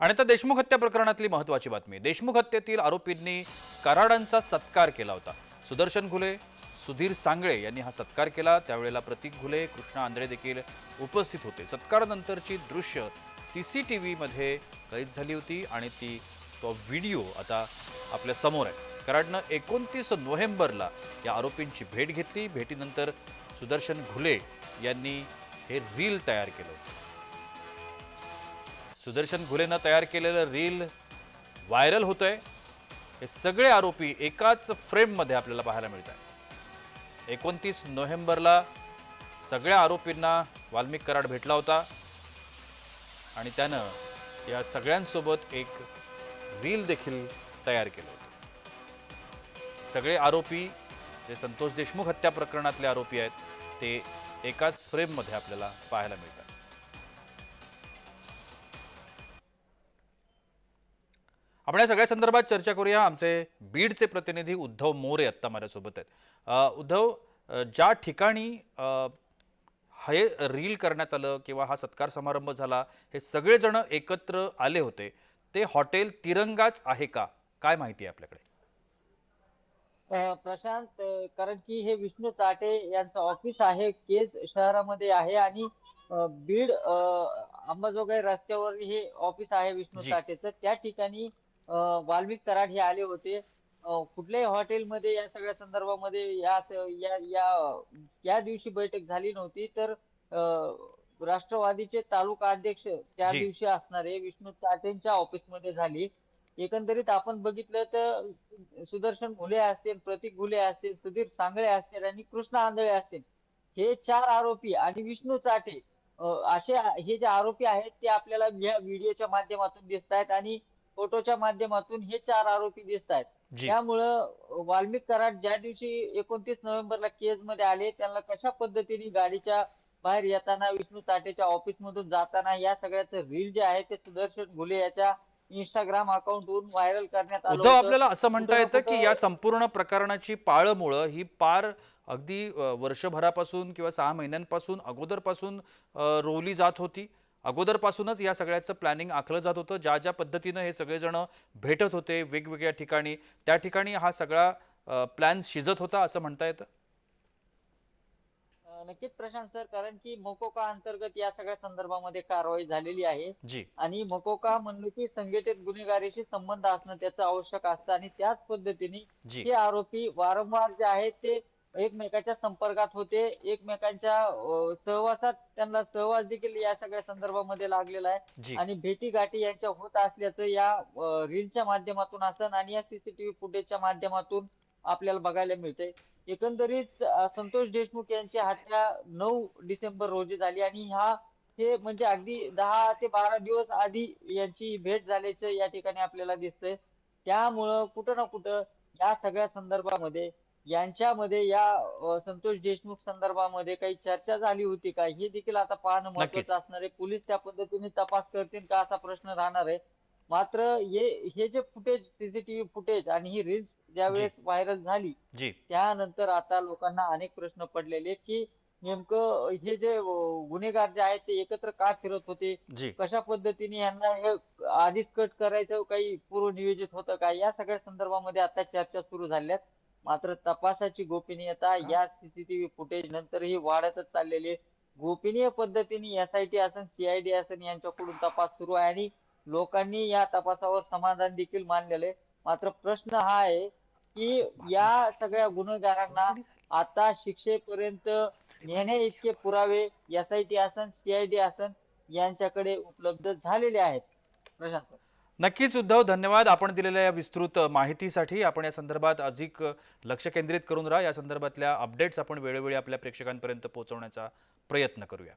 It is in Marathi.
आणि आता देशमुख हत्या प्रकरणातली महत्वाची बातमी. देशमुख हत्येतील आरोपींनी कराडांचा सत्कार केला होता. सुदर्शन घुले सुधीर सांगळे यांनी हा सत्कार केला. त्यावेळेला प्रतीक घुले कृष्णा आंधळे देखील उपस्थित होते. सत्कारानंतरची दृश्य सी सी टी व्हीमध्ये कैद झाली होती आणि ती तो व्हिडिओ आता आपल्यासमोर आहे. कराडनं एकोणतीस नोव्हेंबरला या आरोपींची भेट घेतली. भेटीनंतर सुदर्शन घुले यांनी हे रील तयार केलं होतं. सुदर्शन घुलेनं तयार केलेलं रील व्हायरल होत आहे हे सगळे आरोपी एकाच फ्रेममध्ये आपल्याला पाहायला मिळत आहे एकोणतीस नोव्हेंबरला सगळ्या आरोपींना वाल्मिक कराड भेटला होता. आणि त्यानं या सगळ्यांसोबत एक रील देखील तयार केलं होतं. सगळे आरोपी जे संतोष देशमुख हत्या प्रकरणातले आरोपी आहेत ते एकाच फ्रेममध्ये आपल्याला पाहायला मिळतात. आपण या सगळ्या संदर्भात चर्चा करूया. आमचे बीडचे प्रतिनिधी उद्धव मोरे आत्ता माझ्यासोबत आहेत. उद्धव ज्या ठिकाणी हे रील करण्यात आलं किंवा हा सत्कार समारंभ झाला हे सगळेजण एकत्र आले होते. ते हॉटेल तिरंगाच आहे का? काय माहिती आहे आपल्याकडे? प्रशांत कारण की हे विष्णू चाटे यांचं ऑफिस आहे केज शहरामध्ये आहे आणि बीड अंबाजोगाई रस्त्यावर हे ऑफिस आहे विष्णू. चाटेचं त्या ठिकाणी वाल्मिक कराड हे आले होते. कुठल्याही हॉटेलमध्ये या सगळ्या संदर्भामध्ये या या या या दिवशी बैठक झाली नव्हती. तर राष्ट्रवादीचे तालुका अध्यक्ष त्या. दिवशी असणारे विष्णू चाटेंच्या ऑफिसमध्ये झाली. एकंदरीत आपण बघितलं तर सुदर्शन घुले असतील प्रतीक घुले असतील सुधीर सांगळे असतील आणि कृष्ण आंधळे असतील. हे चार आरोपी आणि विष्णू चाटे असे हे जे आरोपी आहेत ते आपल्याला या व्हिडिओच्या माध्यमातून दिसत आहेत आणि फोटोच्या माध्यमातून हे चार आरोपी दिसत आहेत. त्यामुळं वाल्मिक कराड ज्या दिवशी एकोणतीस नोव्हेंबरला केजमध्ये आले त्यांना कशा पद्धतीने गाडीच्या बाहेर येताना विष्णू चाटेच्या ऑफिस मधून जाताना या सगळ्याचं रील जे आहे ते सुदर्शन घुले याच्या इंस्टाग्राम अकाउंटवरून व्हायरल करण्यात आलं उद्धव. आपल्याला असं म्हणता येतं की या संपूर्ण प्रकरणाची पाळमुळं ही पार अगदी वर्षभरापासून किंवा सहा महिन्यांपासून अगोदरपासून रोवली जात होती. अगोदरपासूनच या सगळ्याचं प्लॅनिंग आखलं जात होतं. ज्या ज्या पद्धतीनं हे सगळेजण भेटत होते वेगवेगळ्या ठिकाणी त्या ठिकाणी हा सगळा प्लॅन शिजत होता असं म्हणता येतं? नक्कीच प्रशांत सर कारण की मोकोका अंतर्गत या सगळ्या संदर्भामध्ये कारवाई झालेली आहे. जी. आणि मकोका म्हणलं की संघटित गुन्हेगारीशी संबंध असणं त्याचं आवश्यक असतं आणि त्याच पद्धतीने जी. हे आरोपी वारंवार जे आहेत ते एकमेकाच्या संपर्कात होते. एकमेकांच्या सहवासात त्यांना सहवास देखील या सगळ्या संदर्भामध्ये लागलेला आहे. आणि भेटी गाठी यांच्या होत असल्याचं या रीलच्या माध्यमातून असन आणि या सीसीटीव्ही फुटेजच्या माध्यमातून आपल्याला बघायला मिळतंय. एकंदरीत संतोष देशमुख यांची हत्या नऊ डिसेंबर रोजी झाली आणि हा हे म्हणजे अगदी दहा ते बारा दिवस आधी यांची भेट झाल्याचं या ठिकाणी आपल्याला दिसतंय. त्यामुळं कुठं ना कुठं या सगळ्या संदर्भामध्ये यांच्यामध्ये या संतोष देशमुख संदर्भामध्ये काही चर्चा झाली होती का? हे देखील आता पाहणं. महत्वाचं असणार आहे. पोलीस त्या पद्धतीने तपास करतील का असा प्रश्न राहणार आहे. मात्र हे हे जे फुटेज सीसीटीव्ही फुटेज आणि ही रील्स ज्यावेळेस व्हायरल झाली त्यानंतर आता लोकांना अनेक प्रश्न पडलेले की नेमकं हे जे गुन्हेगार जे आहेत ते एकत्र का फिरत होते? कशा पद्धतीने यांना हे आधीच कट करायचं काही पूर्व नियोजित होतं का? या सगळ्या संदर्भामध्ये आता चर्चा सुरू झाल्यात. मात्र तपासाची गोपनीयता या सीसीटीव्ही फुटेज नंतरही वाढतच चाललेली आहे. गोपनीय पद्धतीने एसआयटी असेल सीआयडी असेल यांच्याकडून तपास सुरू आहे आणि लोकांनी या तपासावर समाधान देखील मानलेलं आहे. मात्र प्रश्न हा आहे की या सगळ्या गुन्हेगारांना आता शिक्षेपर्यंत नेण्या इतके पुरावे एसआयटी असन सीआयडी असन यांच्याकडे उपलब्ध झालेले आहेत. प्रशांत नक्कीच उद्धव धन्यवाद आपण दिलेल्या या विस्तृत माहितीसाठी. आपण या संदर्भात अधिक लक्ष केंद्रित करून राहा. या संदर्भातल्या अपडेट्स आपण वेळोवेळी आपल्या प्रेक्षकांपर्यंत पोहोचवण्याचा प्रयत्न करूया.